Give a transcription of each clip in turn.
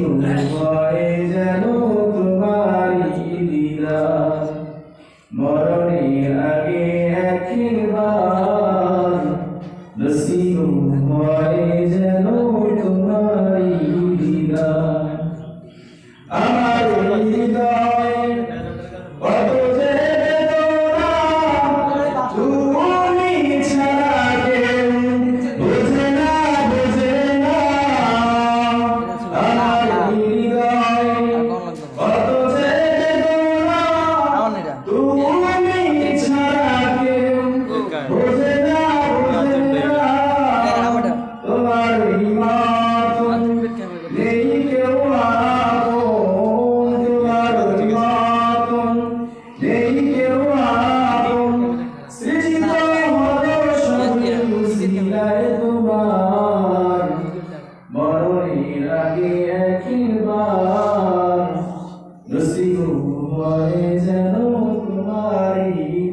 ভয়ে যেন তোমারি দিলা মরণের আগে একবার নসিব ভয়ে যেন তোমারি দিলা আমার হৃদয় Nasibu, what is an old Marie?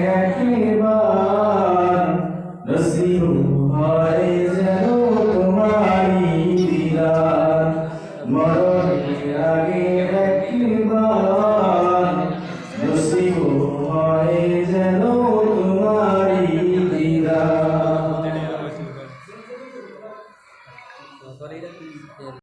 Why is it?